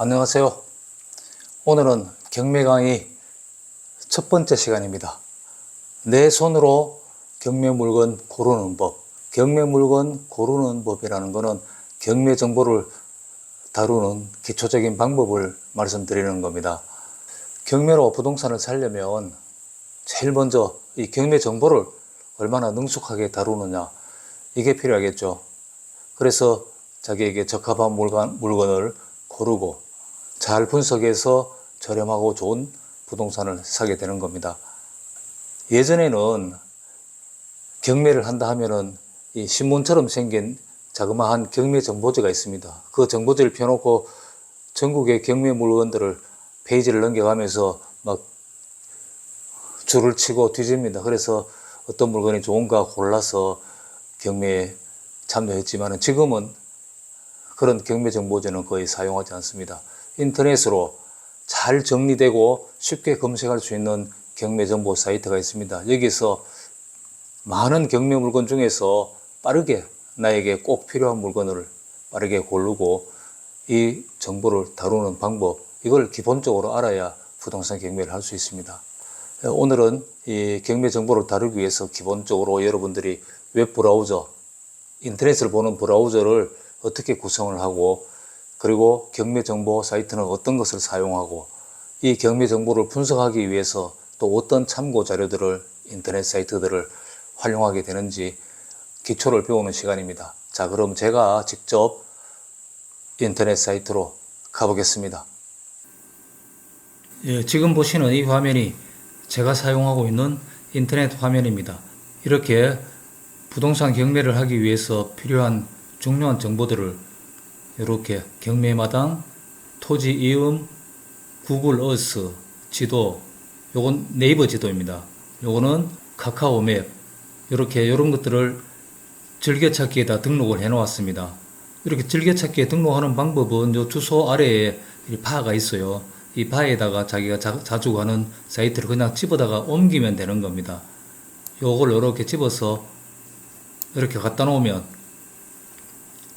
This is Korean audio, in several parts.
안녕하세요. 오늘은 경매 강의 첫 번째 시간입니다. 내 손으로 경매 물건 고르는 법. 경매 물건 고르는 법이라는 것은 경매 정보를 다루는 기초적인 방법을 말씀드리는 겁니다. 경매로 부동산을 살려면 제일 먼저 이 경매 정보를 얼마나 능숙하게 다루느냐 이게 필요하겠죠. 그래서 자기에게 적합한 물건, 물건을 고르고 잘 분석해서 저렴하고 좋은 부동산을 사게 되는 겁니다. 예전에는 경매를 한다 하면은 이 신문처럼 생긴 자그마한 경매 정보지가 있습니다. 그 정보지를 펴놓고 전국의 경매 물건들을 페이지를 넘겨가면서 막 줄을 치고 뒤집니다. 그래서 어떤 물건이 좋은가 골라서 경매에 참여했지만 지금은 그런 경매 정보지는 거의 사용하지 않습니다. 인터넷으로 잘 정리되고 쉽게 검색할 수 있는 경매 정보 사이트가 있습니다. 여기서 많은 경매 물건 중에서 빠르게 나에게 꼭 필요한 물건을 빠르게 고르고 이 정보를 다루는 방법, 이걸 기본적으로 알아야 부동산 경매를 할 수 있습니다. 오늘은 이 경매 정보를 다루기 위해서 기본적으로 여러분들이 웹 브라우저, 인터넷을 보는 브라우저를 어떻게 구성을 하고 그리고 경매 정보 사이트는 어떤 것을 사용하고 이 경매 정보를 분석하기 위해서 또 어떤 참고 자료들을 인터넷 사이트들을 활용하게 되는지 기초를 배우는 시간입니다. 자, 그럼 제가 직접 인터넷 사이트로 가보겠습니다. 예, 지금 보시는 이 화면이 제가 사용하고 있는 인터넷 화면입니다. 이렇게 부동산 경매를 하기 위해서 필요한 중요한 정보들을 이렇게 경매마당, 토지 이음, 구글 어스, 지도, 요건 네이버 지도입니다. 요거는 카카오 맵, 이렇게 이런 것들을 즐겨찾기에다 등록을 해 놓았습니다. 이렇게 즐겨찾기에 등록하는 방법은 요 주소 아래에 이 바가 있어요. 이 바에다가 자기가 자, 자주 가는 사이트를 그냥 집어다가 옮기면 되는 겁니다. 요걸 이렇게 집어서 이렇게 갖다 놓으면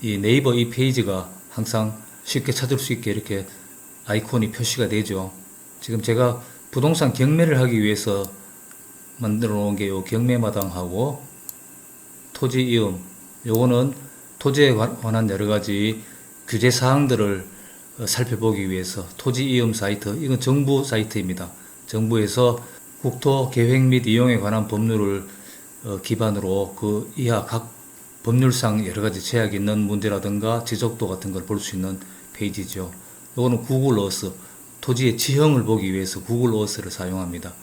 이 네이버 이 페이지가 항상 쉽게 찾을 수 있게 이렇게 아이콘이 표시가 되죠. 지금 제가 부동산 경매를 하기 위해서 만들어 놓은 게 요 경매마당하고 토지 이음 요거는 토지에 관한 여러 가지 규제 사항들을 어, 살펴보기 위해서 토지 이음 사이트 이건 정부 사이트입니다. 정부에서 국토 계획 및 이용에 관한 법률을 어, 기반으로 그 이하 각 법률상 여러 가지 제약이 있는 문제라든가 지적도 같은 걸 볼 수 있는 페이지죠. 요거는 구글 어스 토지의 지형을 보기 위해서 구글 어스를 사용합니다.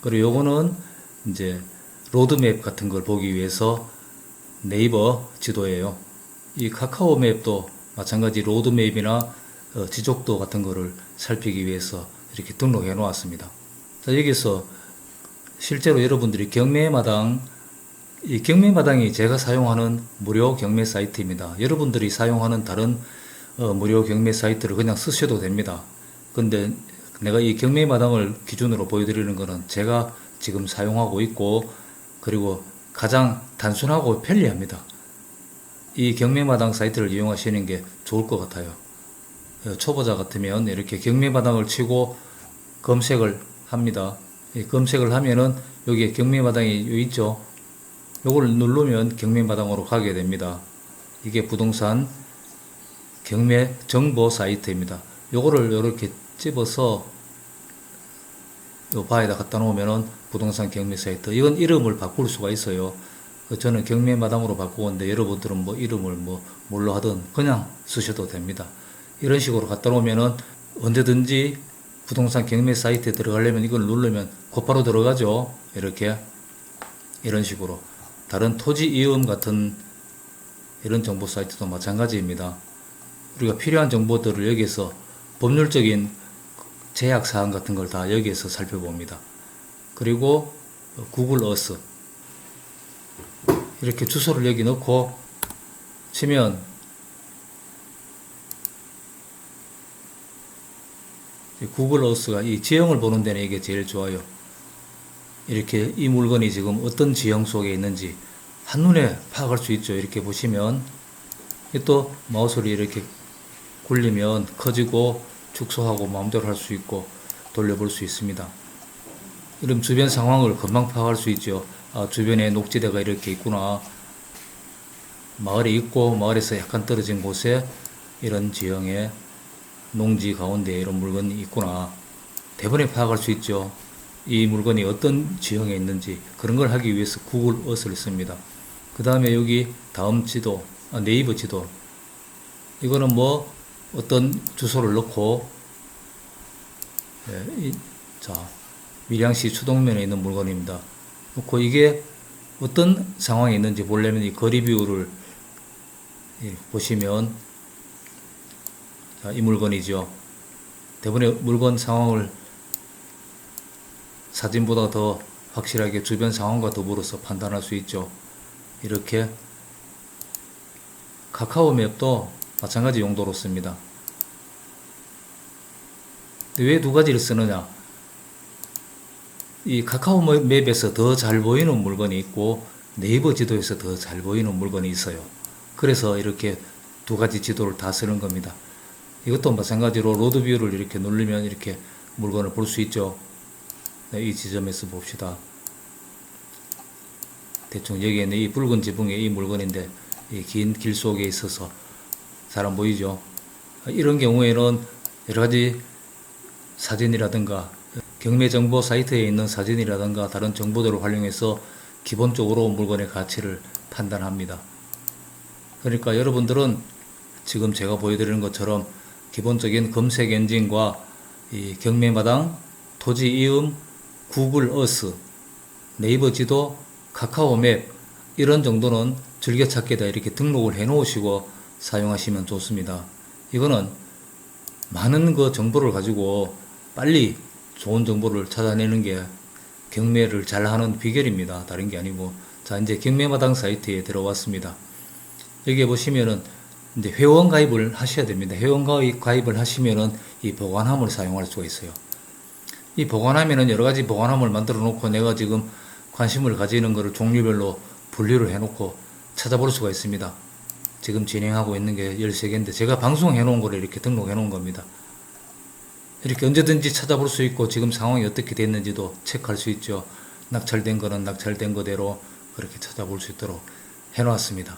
그리고 요거는 이제 로드맵 같은 걸 보기 위해서 네이버 지도예요. 이 카카오 맵도 마찬가지 로드맵이나 어, 지적도 같은 거를 살피기 위해서 이렇게 등록해 놓았습니다. 자, 여기서 실제로 여러분들이 경매마당 이 경매마당이 제가 사용하는 무료 경매 사이트입니다. 여러분들이 사용하는 다른 어, 무료 경매 사이트를 그냥 쓰셔도 됩니다. 근데 내가 이 경매마당을 기준으로 보여드리는 것은 제가 지금 사용하고 있고 그리고 가장 단순하고 편리합니다. 이 경매마당 사이트를 이용하시는 게 좋을 것 같아요. 어, 초보자 같으면 이렇게 경매마당을 치고 검색을 합니다. 이 검색을 하면은 여기에 경매마당이 요 있죠. 요걸 누르면 경매마당으로 가게 됩니다. 이게 부동산 경매 정보 사이트입니다. 요거를 이렇게 집어서 요 바에다 갖다 놓으면은 부동산 경매 사이트. 이건 이름을 바꿀 수가 있어요. 저는 경매마당으로 바꾸었는데 여러분들은 뭐 이름을 뭐 뭘로 하든 그냥 쓰셔도 됩니다. 이런 식으로 갖다 놓으면은 언제든지 부동산 경매 사이트에 들어가려면 이걸 누르면 곧바로 들어가죠. 이렇게 이런 식으로 다른 토지 이음 같은 이런 정보 사이트도 마찬가지입니다. 우리가 필요한 정보들을 여기서 법률적인 제약 사항 같은 걸 다 여기에서 살펴봅니다. 그리고 구글 어스 이렇게 주소를 여기 넣고 치면 이 구글 어스가 이 지형을 보는 데는 이게 제일 좋아요. 이렇게 이 물건이 지금 어떤 지형 속에 있는지 한눈에 파악할 수 있죠. 이렇게 보시면 또 마우스를 이렇게 굴리면 커지고 축소하고 마음대로 할 수 있고 돌려볼 수 있습니다. 이런 주변 상황을 금방 파악할 수 있죠. 아, 주변에 녹지대가 이렇게 있구나. 마을이 있고 마을에서 약간 떨어진 곳에 이런 지형의 농지 가운데 이런 물건이 있구나. 대번에 파악할 수 있죠. 이 물건이 어떤 지형에 있는지 그런 걸 하기 위해서 구글 어스를 씁니다. 그 다음에 여기 다음 지도, 아, 네이버 지도. 이거는 뭐 어떤 주소를 넣고, 예, 이, 자, 밀양시 추동면에 있는 물건입니다. 놓고 이게 어떤 상황에 있는지 보려면 이 거리 비율을 예, 보시면 자, 이 물건이죠. 대부분의 물건 상황을 사진보다 더 확실하게 주변 상황과 더불어서 판단할 수 있죠. 이렇게 카카오 맵도 마찬가지 용도로 씁니다. 왜 두 가지를 쓰느냐? 이 카카오 맵에서 더 잘 보이는 물건이 있고 네이버 지도에서 더 잘 보이는 물건이 있어요. 그래서 이렇게 두 가지 지도를 다 쓰는 겁니다. 이것도 마찬가지로 로드 뷰를 이렇게 누르면 이렇게 물건을 볼 수 있죠. 네, 이 지점에서 봅시다. 대충 여기에 있는 이 붉은 지붕에 이 물건인데 이 긴 길 속에 있어서 잘 안 보이죠. 이런 경우에는 여러 가지 사진이라든가 경매 정보 사이트에 있는 사진이라든가 다른 정보들을 활용해서 기본적으로 물건의 가치를 판단합니다. 그러니까 여러분들은 지금 제가 보여드리는 것처럼 기본적인 검색 엔진과 이 경매마당, 토지 이음, 구글 어스, 네이버 지도, 카카오 맵 이런 정도는 즐겨찾기다 이렇게 등록을 해 놓으시고 사용하시면 좋습니다. 이거는 많은 그 정보를 가지고 빨리 좋은 정보를 찾아내는 게 경매를 잘 하는 비결입니다. 다른 게 아니고. 자, 이제 경매마당 사이트에 들어왔습니다. 여기에 보시면은 이제 회원 가입을 하셔야 됩니다. 회원 가입, 가입을 하시면은 이 보관함을 사용할 수가 있어요. 이 보관함에는 여러 가지 보관함을 만들어 놓고 내가 지금 관심을 가지는 것을 종류별로 분류를 해 놓고 찾아볼 수가 있습니다. 지금 진행하고 있는 게 13개인데 제가 방송해 놓은 거를 이렇게 등록해 놓은 겁니다. 이렇게 언제든지 찾아볼 수 있고 지금 상황이 어떻게 됐는지도 체크할 수 있죠. 낙찰된 거는 낙찰된 거대로 그렇게 찾아볼 수 있도록 해 놨습니다.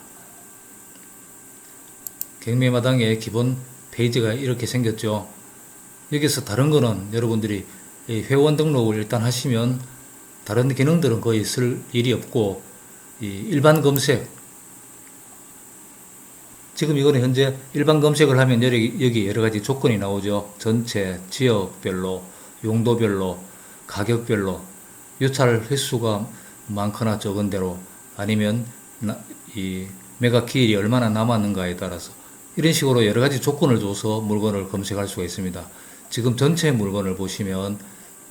경매마당의 기본 페이지가 이렇게 생겼죠. 여기서 다른 거는 여러분들이 이 회원 등록을 일단 하시면 다른 기능들은 거의 쓸 일이 없고 이 일반 검색 지금 이거는 현재 일반 검색을 하면 여기, 여러 가지 조건이 나오죠. 전체, 지역별로, 용도별로, 가격별로, 유찰 횟수가 많거나 적은 대로 아니면 나- 이 매각 기일이 얼마나 남았는가에 따라서 이런 식으로 여러 가지 조건을 줘서 물건을 검색할 수가 있습니다. 지금 전체 물건을 보시면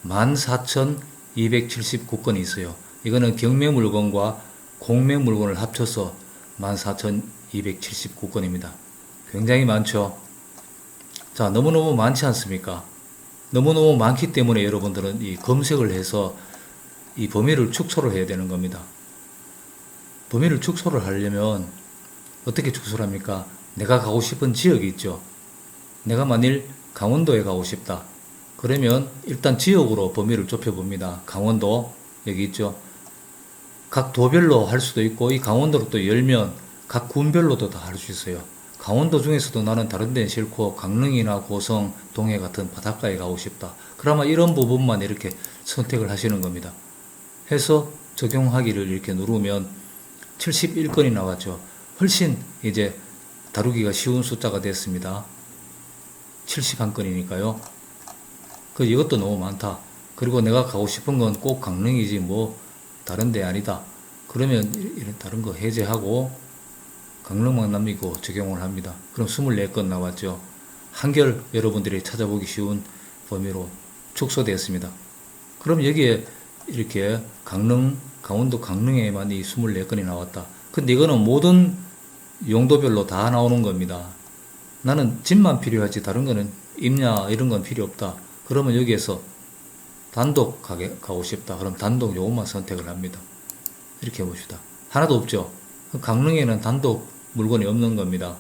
14,279건이 있어요. 이거는 경매 물건과 공매 물건을 합쳐서 14,279건입니다. 굉장히 많죠. 자, 너무너무 많지 않습니까? 너무너무 많기 때문에 여러분들은 이 검색을 해서 이 범위를 축소를 해야 되는 겁니다. 범위를 축소를 하려면 어떻게 축소를 합니까? 내가 가고 싶은 지역이 있죠. 내가 만일 강원도에 가고 싶다. 그러면 일단 지역으로 범위를 좁혀봅니다. 강원도 여기 있죠. 각 도별로 할 수도 있고 이 강원도로 또 열면 각 군별로도 다 할 수 있어요. 강원도 중에서도 나는 다른 데는 싫고 강릉이나 고성, 동해 같은 바닷가에 가고 싶다. 그러면 이런 부분만 이렇게 선택을 하시는 겁니다. 해서 적용하기를 이렇게 누르면 71건이 나왔죠. 훨씬 이제 다루기가 쉬운 숫자가 됐습니다. 71건이니까요. 그 이것도 너무 많다. 그리고 내가 가고 싶은 건 꼭 강릉이지 뭐 다른 데 아니다. 그러면 이런 다른 거 해제하고 강릉만 남기고 적용을 합니다. 그럼 24건 나왔죠. 한결 여러분들이 찾아보기 쉬운 범위로 축소되었습니다. 그럼 여기에 이렇게 강릉, 강원도 강릉에만 이 24건이 나왔다. 근데 이거는 모든 용도별로 다 나오는 겁니다. 나는 집만 필요하지 다른 거는 임야 이런 건 필요 없다. 그러면 여기에서 단독 가게 가고 싶다. 그럼 단독 요것만 선택을 합니다. 이렇게 해봅시다. 하나도 없죠. 강릉에는 단독 물건이 없는 겁니다.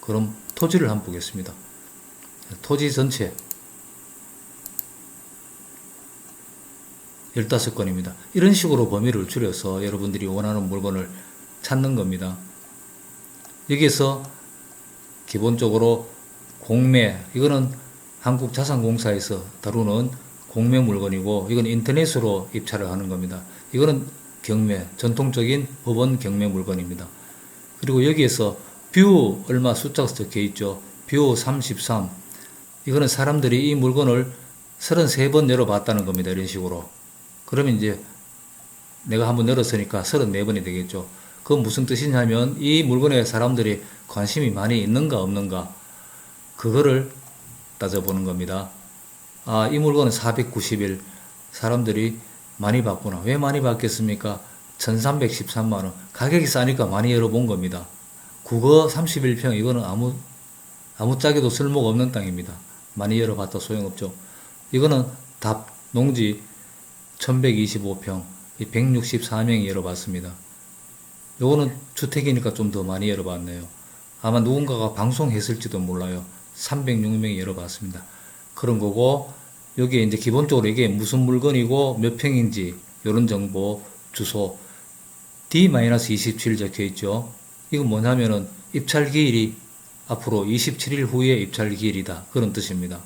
그럼 토지를 한번 보겠습니다. 토지 전체 15건입니다. 이런 식으로 범위를 줄여서 여러분들이 원하는 물건을 찾는 겁니다. 여기에서 기본적으로 공매, 이거는 한국 자산공사에서 다루는 공매 물건이고, 이건 인터넷으로 입찰을 하는 겁니다. 이거는 경매, 전통적인 법원 경매 물건입니다. 그리고 여기에서 뷰 얼마 숫자가 적혀 있죠. 뷰 33. 이거는 사람들이 이 물건을 33번 열어봤다는 겁니다. 이런 식으로. 그러면 이제 내가 한번 열었으니까 34번이 되겠죠. 그건 무슨 뜻이냐면 이 물건에 사람들이 관심이 많이 있는가 없는가 그거를 따져보는 겁니다. 아, 이 물건은 491 사람들이 많이 봤구나. 왜 많이 봤겠습니까? 1313만 원. 가격이 싸니까 많이 열어본 겁니다. 국어 31평 이거는 아무 아무짝에도 쓸모가 없는 땅입니다. 많이 열어봤다 소용없죠. 이거는 답 농지 1125평 164명이 열어봤습니다. 요거는 주택이니까 좀 더 많이 열어봤네요. 아마 누군가가 방송했을지도 몰라요. 306명이 열어봤습니다. 그런 거고 여기에 이제 기본적으로 이게 무슨 물건이고 몇 평인지 이런 정보 주소 D-27 적혀 있죠. 이건 뭐냐면은 입찰 기일이 앞으로 27일 후에 입찰 기일이다. 그런 뜻입니다.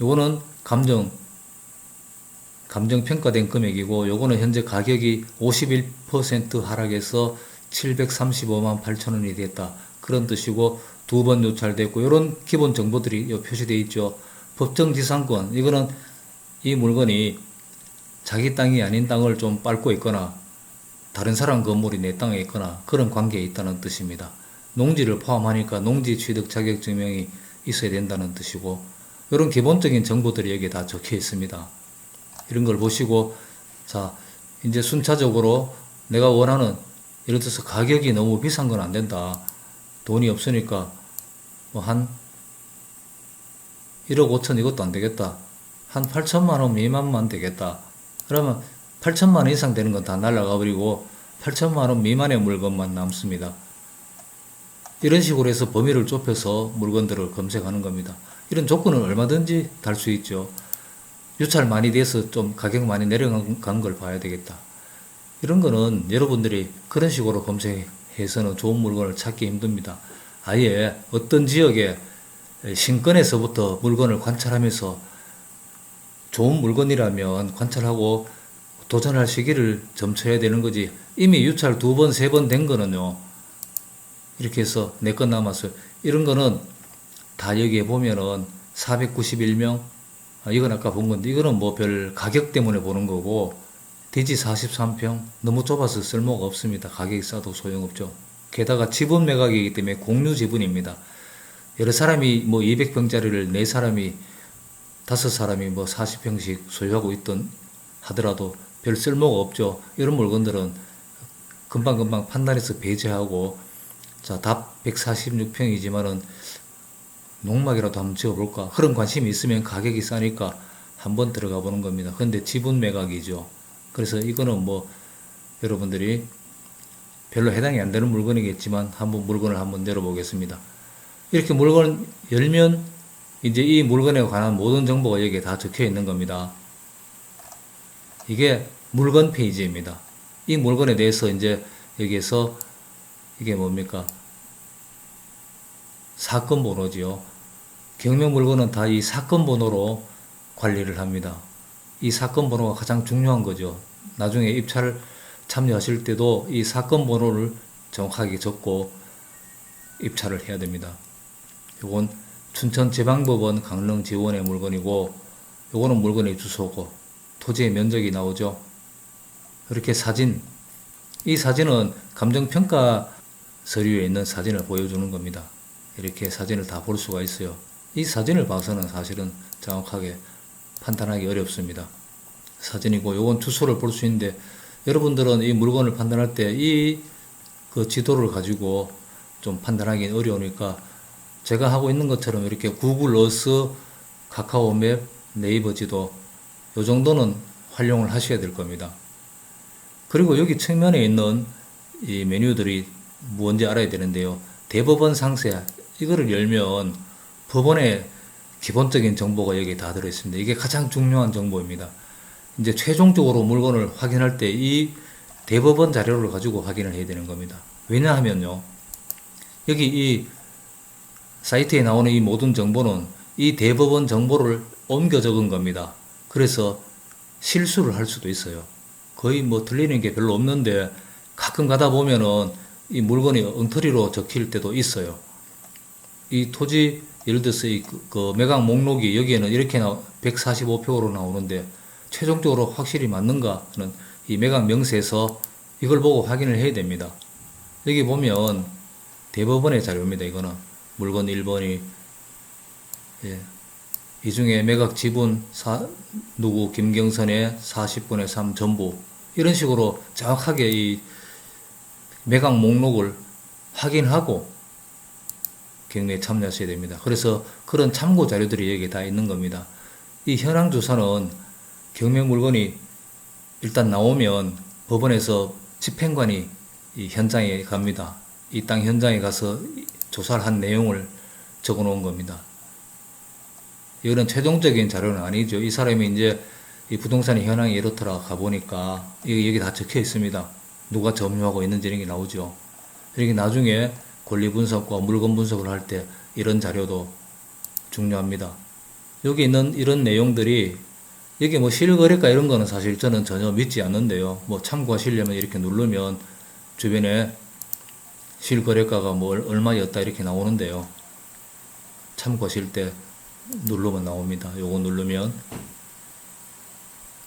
요거는 감정 감정 평가된 금액이고 요거는 현재 가격이 51% 하락해서 735만 8천 원이 됐다. 그런 뜻이고 두 번 요찰됐고 이런 기본 정보들이 요 표시되어 있죠. 법정 지상권 이거는 이 물건이 자기 땅이 아닌 땅을 좀 밟고 있거나 다른 사람 건물이 내 땅에 있거나 그런 관계에 있다는 뜻입니다. 농지를 포함하니까 농지 취득 자격 증명이 있어야 된다는 뜻이고 이런 기본적인 정보들이 여기에 다 적혀 있습니다. 이런 걸 보시고 자 이제 순차적으로 내가 원하는 예를 들어서 가격이 너무 비싼 건 안 된다. 돈이 없으니까 뭐 한 1억 5천 이것도 안 되겠다. 한 8천만 원 미만만 되겠다. 그러면 8천만 원 이상 되는 건 다 날라가 버리고 8천만 원 미만의 물건만 남습니다. 이런 식으로 해서 범위를 좁혀서 물건들을 검색하는 겁니다. 이런 조건은 얼마든지 달 수 있죠. 유찰 많이 돼서 좀 가격 많이 내려간 걸 봐야 되겠다. 이런 거는 여러분들이 그런 식으로 검색해서는 좋은 물건을 찾기 힘듭니다. 아예 어떤 지역에 신권에서부터 물건을 관찰하면서 좋은 물건이라면 관찰하고 도전할 시기를 점쳐야 되는 거지. 이미 유찰 두 번, 세 번 된 거는요. 이렇게 해서 내건 남았어요. 이런 거는 다 여기에 보면은 491명, 아, 이건 아까 본 건데, 이거는 뭐 별 가격 때문에 보는 거고, 대지 43평, 너무 좁아서 쓸모가 없습니다. 가격이 싸도 소용없죠. 게다가 지분 매각이기 때문에 공유 지분입니다. 여러 사람이 뭐 200평짜리를 네 사람이, 다섯 사람이 뭐 40평씩 소유하고 있던 하더라도 별 쓸모가 없죠. 이런 물건들은 금방금방 판단해서 배제하고, 자, 답 146평이지만은 농막이라도 한번 지어볼까? 그런 관심이 있으면 가격이 싸니까 한번 들어가 보는 겁니다. 근데 지분 매각이죠. 그래서 이거는 뭐 여러분들이 별로 해당이 안 되는 물건이겠지만 한번 물건을 한번 내려보겠습니다. 이렇게 물건을 열면 이제 이 물건에 관한 모든 정보가 여기에 다 적혀 있는 겁니다. 이게 물건 페이지입니다. 이 물건에 대해서 이제 여기에서 이게 뭡니까? 사건 번호지요. 경매 물건은 다 이 사건 번호로 관리를 합니다. 이 사건 번호가 가장 중요한 거죠. 나중에 입찰을 참여하실 때도 이 사건 번호를 정확하게 적고 입찰을 해야 됩니다. 요건 춘천지방법원 강릉지원의 물건이고 요거는 물건의 주소고 토지의 면적이 나오죠. 이렇게 사진 이 사진은 감정평가 서류에 있는 사진을 보여주는 겁니다. 이렇게 사진을 다 볼 수가 있어요. 이 사진을 봐서는 사실은 정확하게 판단하기 어렵습니다. 사진이고 요건 주소를 볼 수 있는데 여러분들은 이 물건을 판단할 때 이 그 지도를 가지고 좀 판단하기 어려우니까 제가 하고 있는 것처럼 이렇게 구글 어스, 카카오맵, 네이버 지도 요 정도는 활용을 하셔야 될 겁니다. 그리고 여기 측면에 있는 이 메뉴들이 뭔지 알아야 되는데요. 대법원 상세 이거를 열면 법원의 기본적인 정보가 여기 다 들어 있습니다. 이게 가장 중요한 정보입니다. 이제 최종적으로 물건을 확인할 때 이 대법원 자료를 가지고 확인을 해야 되는 겁니다. 왜냐하면요. 여기 이 사이트에 나오는 이 모든 정보는 이 대법원 정보를 옮겨 적은 겁니다. 그래서 실수를 할 수도 있어요. 거의 뭐 틀리는 게 별로 없는데 가끔 가다 보면은 이 물건이 엉터리로 적힐 때도 있어요. 이 토지 예를 들어서 이 그, 그 매각 목록이 여기에는 이렇게 나 145표로 나오는데 최종적으로 확실히 맞는가는 이 매각 명세에서 이걸 보고 확인을 해야 됩니다. 여기 보면 대법원의 자료입니다. 이거는 물건 1번이 예. 이 중에 매각 지분 사, 누구 김경선의 40분의 3 전부 이런 식으로 정확하게 이 매각 목록을 확인하고 경매에 참여하셔야 됩니다. 그래서 그런 참고 자료들이 여기 다 있는 겁니다. 이 현황 조사는 경매 물건이 일단 나오면 법원에서 집행관이 이 현장에 갑니다. 이 땅 현장에 가서 조사를 한 내용을 적어 놓은 겁니다. 이거는 최종적인 자료는 아니죠. 이 사람이 이제 이 부동산의 현황이 이렇더라 가보니까 여기, 여기 다 적혀 있습니다. 누가 점유하고 있는지 이런 게 나오죠. 이렇게 나중에 권리 분석과 물건 분석을 할 때 이런 자료도 중요합니다. 여기 있는 이런 내용들이 여기 뭐 실거래가 이런 거는 사실 저는 전혀 믿지 않는데요. 뭐 참고하시려면 이렇게 누르면 주변에 실거래가가 뭐 얼마였다 이렇게 나오는데요. 참고하실 때 누르면 나옵니다. 요거 누르면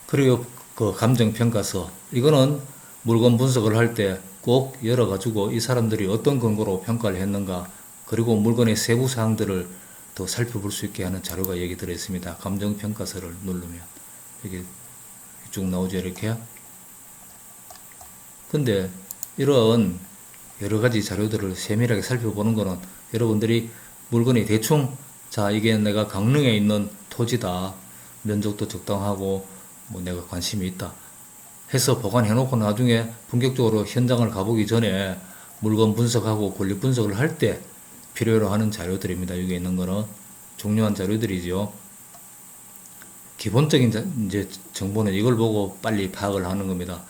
그리고 그 감정평가서 이거는 물건 분석을 할 때 꼭 열어가지고 이 사람들이 어떤 근거로 평가를 했는가 그리고 물건의 세부 사항들을 더 살펴볼 수 있게 하는 자료가 여기 들어 있습니다. 감정평가서를 누르면 여기 쭉 나오죠 이렇게 근데 이런 여러 가지 자료들을 세밀하게 살펴보는 거는 여러분들이 물건이 대충 자 이게 내가 강릉에 있는 토지다 면적도 적당하고 뭐 내가 관심이 있다 해서 보관해 놓고 나중에 본격적으로 현장을 가보기 전에 물건 분석하고 권리 분석을 할 때 필요로 하는 자료들입니다. 여기 있는 거는 중요한 자료들이죠. 기본적인 자- 이제 정보는 이걸 보고 빨리 파악을 하는 겁니다.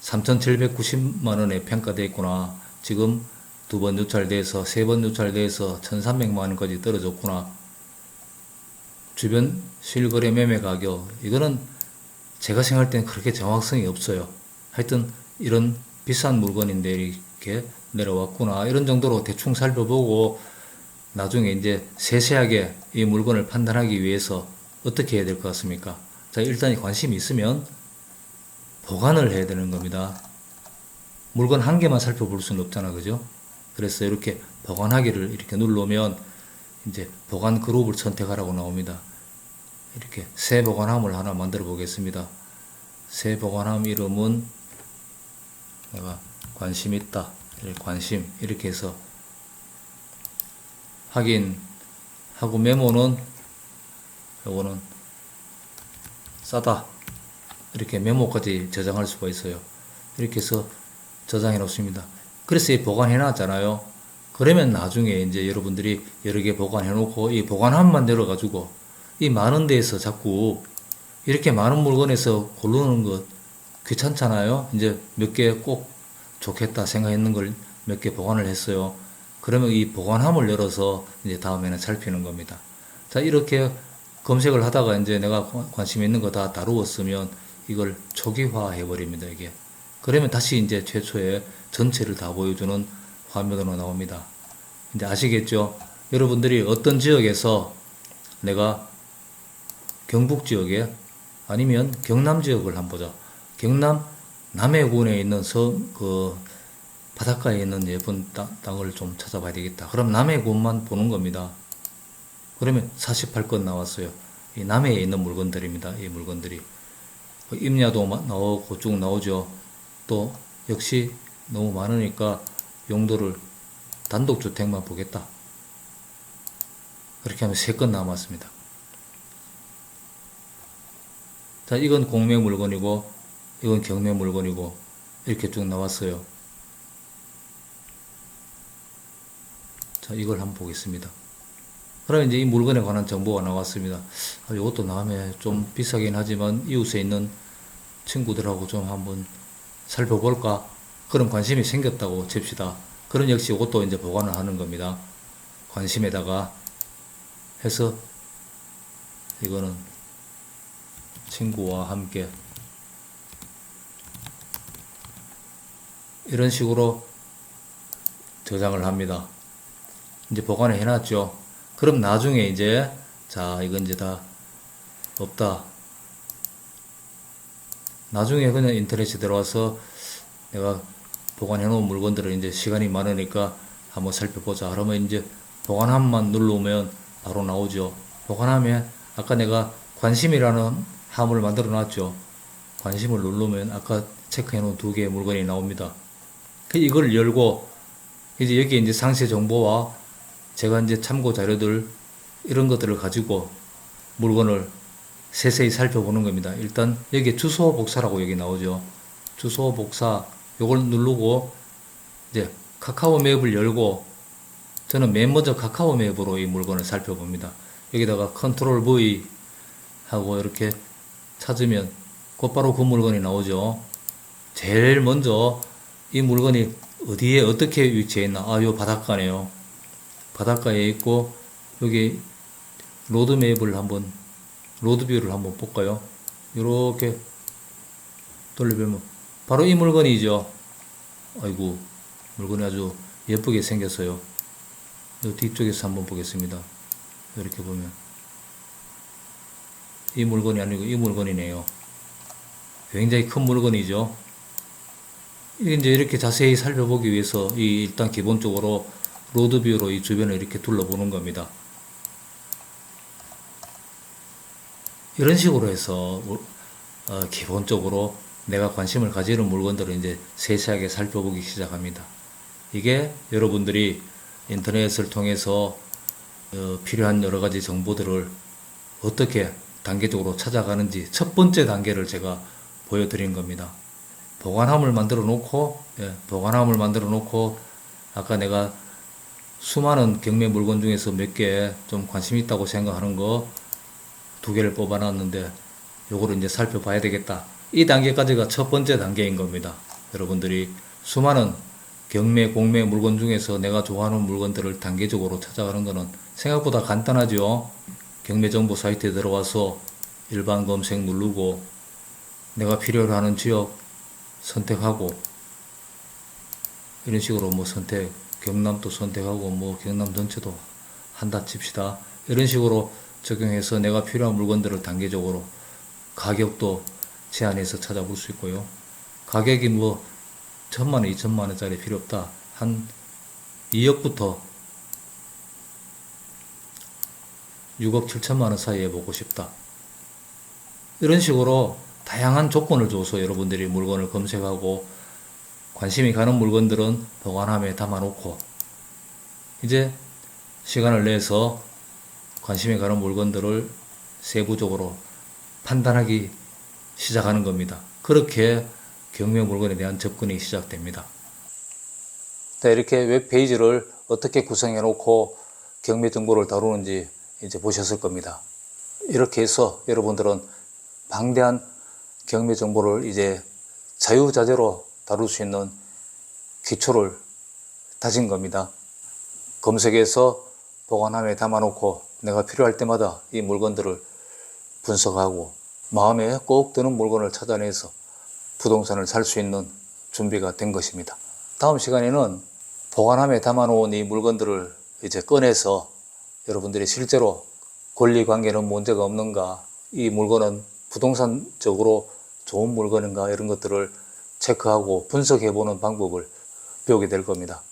3,790만 원에 평가되어 있구나. 지금 두 번 유찰돼서 세 번 유찰돼서 1,300만 원까지 떨어졌구나. 주변 실거래 매매 가격 이거는 제가 생각할 때는 그렇게 정확성이 없어요. 하여튼 이런 비싼 물건인데 이렇게 내려왔구나 이런 정도로 대충 살펴보고 나중에 이제 세세하게 이 물건을 판단하기 위해서 어떻게 해야 될 것 같습니까? 자 일단 관심이 있으면 보관을 해야 되는 겁니다. 물건 한 개만 살펴볼 수는 없잖아, 그죠? 그래서 이렇게 보관하기를 이렇게 누르면 이제 보관 그룹을 선택하라고 나옵니다. 이렇게 새 보관함을 하나 만들어 보겠습니다. 새 보관함 이름은 내가 관심 있다. 이렇게 관심 이렇게 해서 확인 하고 메모는 요거는 싸다. 이렇게 메모까지 저장할 수가 있어요. 이렇게 해서 저장해 놓습니다. 그래서 이 보관해 놨잖아요. 그러면 나중에 이제 여러분들이 여러 개 보관해 놓고 이 보관함만 열어 가지고 이 많은 데에서 자꾸 이렇게 많은 물건에서 고르는 것 귀찮잖아요. 이제 몇 개 꼭 좋겠다 생각했는 걸 몇 개 보관을 했어요. 그러면 이 보관함을 열어서 이제 다음에는 살피는 겁니다. 자, 이렇게 검색을 하다가 이제 내가 관- 관심 있는 거 다 다루었으면 이걸 초기화 해버립니다, 이게. 그러면 다시 이제 최초의 전체를 다 보여주는 화면으로 나옵니다. 이제 아시겠죠? 여러분들이 어떤 지역에서 내가 경북 지역에 아니면 경남 지역을 한번 보자. 경남 남해군에 있는 성, 그, 바닷가에 있는 예쁜 땅, 땅을 좀 찾아봐야 되겠다. 그럼 남해군만 보는 겁니다. 그러면 48건 나왔어요. 이 남해에 있는 물건들입니다. 이 물건들이. 그 임야도 마- 나오고 쭉 나오죠. 또 역시 너무 많으니까 용도를 단독주택만 보겠다. 그렇게 하면 3건 남았습니다. 자, 이건 공매 물건이고, 이건 경매 물건이고, 이렇게 쭉 나왔어요. 자, 이걸 한번 보겠습니다. 그럼 이제 이 물건에 관한 정보가 나왔습니다. 아, 이것도 남에 좀 비싸긴 하지만 이웃에 있는 친구들하고 좀 한번 살펴볼까? 그런 관심이 생겼다고 칩시다. 그런 역시 이것도 이제 보관을 하는 겁니다. 관심에다가 해서 이거는 친구와 함께 이런 식으로 저장을 합니다. 이제 보관을 해놨죠. 그럼 나중에 이제 자 이건 이제 다 없다. 나중에 그냥 인터넷에 들어와서 내가 보관해 놓은 물건들을 이제 시간이 많으니까 한번 살펴보자. 그러면 이제 보관함만 눌러오면 바로 나오죠. 보관함에 아까 내가 관심이라는 함을 만들어 놨죠. 관심을 누르면 아까 체크해 놓은 두 개의 물건이 나옵니다. 그 이걸 열고 이제 여기 이제 상세 정보와 제가 이제 참고 자료들 이런 것들을 가지고 물건을 세세히 살펴보는 겁니다. 일단 여기 주소 복사라고 여기 나오죠. 주소 복사 요걸 누르고 이제 카카오 맵을 열고 저는 맨 먼저 카카오 맵으로 이 물건을 살펴봅니다. 여기다가 컨트롤 V 하고 이렇게 찾으면 곧바로 그 물건이 나오죠. 제일 먼저 이 물건이 어디에 어떻게 위치해 있나? 아, 요 바닷가네요. 바닷가에 있고 여기 로드맵을 한번 로드뷰를 한번 볼까요? 이렇게 돌려보면 바로 이 물건이죠. 아이고 물건이 아주 예쁘게 생겼어요. 요 뒤쪽에서 한번 보겠습니다. 이렇게 보면 이 물건이 아니고 이 물건이네요. 굉장히 큰 물건이죠. 이제 이렇게 자세히 살펴보기 위해서 이 일단 기본적으로 로드뷰로 이 주변을 이렇게 둘러보는 겁니다. 이런 식으로 해서 어, 기본적으로 내가 관심을 가지는 물건들을 이제 세세하게 살펴보기 시작합니다. 이게 여러분들이 인터넷을 통해서 어, 필요한 여러 가지 정보들을 어떻게 단계적으로 찾아가는지 첫 번째 단계를 제가 보여드린 겁니다. 보관함을 만들어 놓고, 예, 보관함을 만들어 놓고, 아까 내가 수많은 경매 물건 중에서 몇 개 좀 관심 있다고 생각하는 거 두 개를 뽑아놨는데, 요거를 이제 살펴봐야 되겠다. 이 단계까지가 첫 번째 단계인 겁니다. 여러분들이 수많은 경매, 공매 물건 중에서 내가 좋아하는 물건들을 단계적으로 찾아가는 거는 생각보다 간단하죠. 경매 정보 사이트에 들어와서 일반 검색 누르고 내가 필요로 하는 지역 선택하고 이런 식으로 뭐 선택 경남도 선택하고 뭐 경남 전체도 한다 칩시다. 이런 식으로 적용해서 내가 필요한 물건들을 단계적으로 가격도 제한해서 찾아볼 수 있고요. 가격이 뭐 천만 원, 이천만 원짜리 필요 없다. 한 2억부터 6억 7천만 원 사이에 보고 싶다. 이런 식으로 다양한 조건을 줘서 여러분들이 물건을 검색하고 관심이 가는 물건들은 보관함에 담아놓고 이제 시간을 내서 관심이 가는 물건들을 세부적으로 판단하기 시작하는 겁니다. 그렇게 경매 물건에 대한 접근이 시작됩니다. 자, 이렇게 웹페이지를 어떻게 구성해 놓고 경매 정보를 다루는지 이제 보셨을 겁니다. 이렇게 해서 여러분들은 방대한 경매 정보를 이제 자유자재로 다룰 수 있는 기초를 다진 겁니다. 검색해서 보관함에 담아놓고 내가 필요할 때마다 이 물건들을 분석하고 마음에 꼭 드는 물건을 찾아내서 부동산을 살 수 있는 준비가 된 것입니다. 다음 시간에는 보관함에 담아놓은 이 물건들을 이제 꺼내서 여러분들이 실제로 권리 관계는 문제가 없는가, 이 물건은 부동산적으로 좋은 물건인가 이런 것들을 체크하고 분석해 보는 방법을 배우게 될 겁니다.